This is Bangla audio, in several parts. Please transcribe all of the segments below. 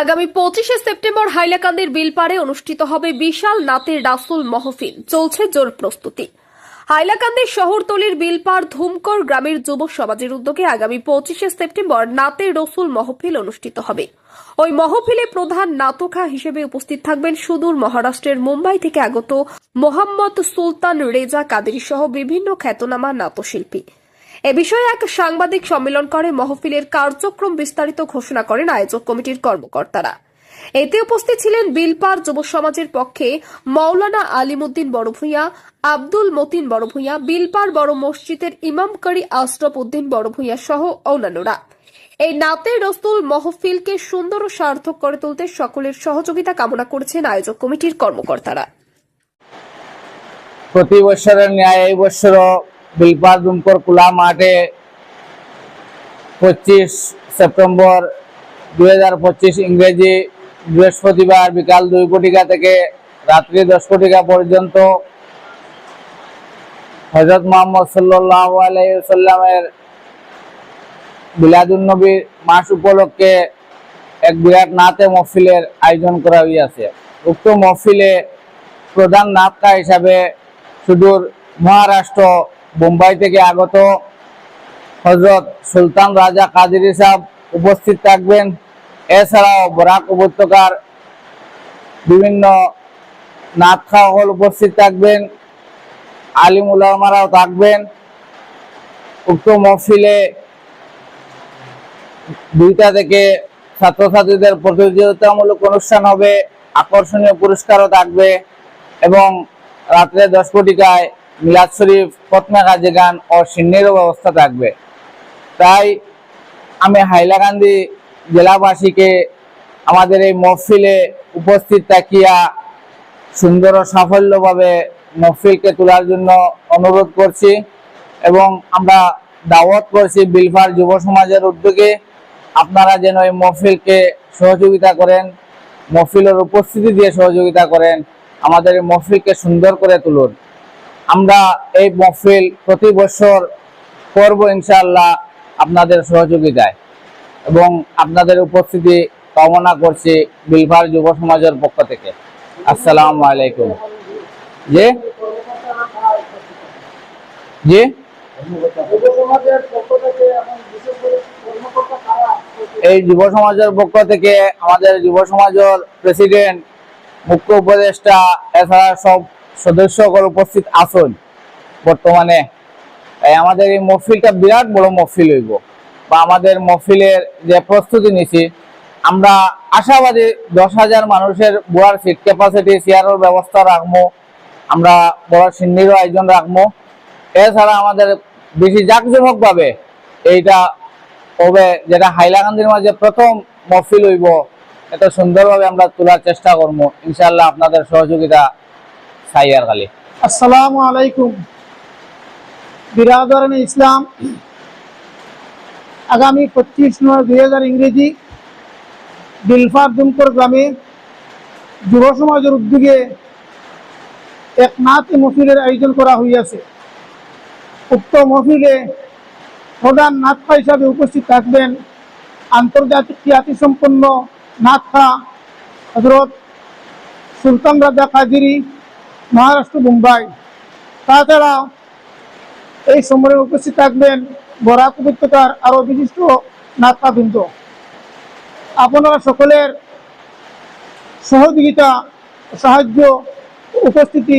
আগামী পঁচিশে সেপ্টেম্বর হাইলাকান্দির বিলপাড়ে অনুষ্ঠিত হবে বিশাল নাতের রাসুল মহফিল। চলছে জোর প্রস্তুতি। হাইলাকান্দির শহরতলির বিলপাড় ধুমকর গ্রামের যুব সমাজের উদ্যোগে আগামী পঁচিশে সেপ্টেম্বর নাতের রসুল মহফিল অনুষ্ঠিত হবে। ওই মহফিলে প্রধান নাতকা হিসেবে উপস্থিত থাকবেন সুদূর মহারাষ্ট্রের মুম্বাই থেকে আগত মোহাম্মদ সুলতান রেজা কাদের সহ বিভিন্ন খ্যাতনামা নাট্যশিল্পী। এ বিষয়ে এক সাংবাদিক সম্মেলন করে মহফিলের কার্যক্রম বিস্তারিত ঘোষণা করেন আয়োজক কমিটির কর্মকর্তারা। এতে উপস্থিত ছিলেন বিলপার যুব সমাজের পক্ষে মৌলানা আলিমুদ্দিন বড়ভূঁইয়া আব্দুল মতিন বড়ভূঁইয়া বিলপার বড় মসজিদের ইমাম করি আশরফ উদ্দিন বড়ভূঁইয়া সহ অন্যান্যরা। এই নাতের রসুল মহফিলকে সুন্দর ও সার্থক করে তুলতে সকলের সহযোগিতা কামনা করেছেন আয়োজক কমিটির কর্মকর্তারা। প্রতি বছরের ন্যায় এই বছরও বিলপার দুমকর খোলা মাঠে পঁচিশ সেপ্টেম্বর দুই হাজার পঁচিশ ইংরেজি বৃহস্পতিবার বিকাল দুই কোটিকা থেকে রাত্রি দশ কোটিকা পর্যন্ত হজরত মোহাম্মদ সাল্লাহ বিলাদুন্নবী মাস উপলক্ষে এক বিরাট নাতে মহফিলের আয়োজন করা হইয়াছে। উক্ত মহফিলে প্রধান নাটকা হিসাবে সুদূর মহারাষ্ট্র বোম্বাই থেকে আগত হজরত সুলতান রাজা কাদির সাহেব উপস্থিত থাকবেন। এছাড়াও বরাক উপত্যকার বিভিন্ন নাটকা হল উপস্থিত থাকবেন। আলিম উলামারাও থাকবেন। উক্ত মহফিলে দুইটা থেকে ছাত্রছাত্রীদের প্রতিযোগিতামূলক অনুষ্ঠান হবে। আকর্ষণীয় পুরস্কারও থাকবে এবং রাত্রে দশ কোটিকায় মিলাদ শরীফ ফতমা কাজে গান ও সিন্নিরও ব্যবস্থা থাকবে। তাই আমি হাইলাকান্দি জেলাবাসীকে আমাদের এই মহফিলে উপস্থিত থাকিয়া সুন্দর ও সাফল্যভাবে মহফিলকে তোলার জন্য অনুরোধ করছি এবং আমরা দাওয়াত করছি বিলফার যুব সমাজের উদ্যোগে। আপনারা যেন এই মহফিলকে সহযোগিতা করেন, মহফিলের উপস্থিতি দিয়ে সহযোগিতা করেন, আমাদের এই মহফিলকে সুন্দর করে তুলুন। আমরা এই মহফিল প্রতি বছর করব ইনশাআল্লাহ আপনাদের সহযোগিতায়। এবং আপনাদের উপস্থিতি কামনা করছি বিলভার যুব সমাজের পক্ষ থেকে। আসসালামু আলাইকুম। জি? জি? এই যুব সমাজের পক্ষ থেকে আমাদের যুব সমাজের প্রেসিডেন্ট, মুখ্য উপদেষ্টা, এছাড়া সব সদস্যগণ উপস্থিত আছেন বর্তমানে আমাদের এই মহফিলটা বিরাট বড় মহফিল হইব। বা আমাদের মহফিলের যে প্রস্তুতি নিছি, আমরা আশাবাদী দশ হাজার মানুষের বুয়ার সিট ক্যাপাসিটি চেয়ারের ব্যবস্থা রাখব, আমরা বড় সিন্নিরও আয়োজন রাখব। এছাড়া আমাদের বেশি জাঁকজমকভাবে এইটা হবে যেটা হাইলাকান্দির মাঝে প্রথম মহফিল হইব, এত সুন্দরভাবে আমরা তোলার চেষ্টা করব। ইনশাল্লাহ আপনাদের সহযোগিতা আসসালামু আলাইকুম। ইসলাম। আগামী পঁচিশ নয় দুই ইংরেজি দুমকর গ্রামে যুব সমাজের উদ্যোগে এক নাত মহফিলের আয়োজন করা হইয়াছে। উক্ত মহফিলে প্রধান নাটকা হিসাবে উপস্থিত থাকবেন আন্তর্জাতিক খ্যাতি সম্পন্ন নাটকা হজরত সুলতান রাজা কাদিরি মহারাষ্ট্র, মুম্বাই। তাছাড়া এই সম্মেলনে উপস্থিত থাকবেন বরাক উপত্যকার আরও বিশিষ্ট নাট্যবৃন্দ। আপনারা সকলের সহযোগিতা, সাহায্য, উপস্থিতি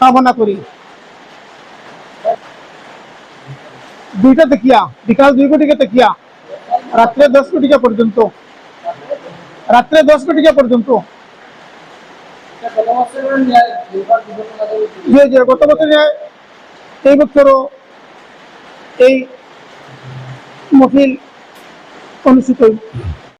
কামনা করি। দুইটা দেখিয়া, বিকাল দুই কোটিকে দেখিয়া, রাত্রে দশ কোটিকা পর্যন্ত, রাত্রে দশ কোটিকা পর্যন্ত যে যে গত বছর এই বছরও এই মফিল অনুষ্ঠিত।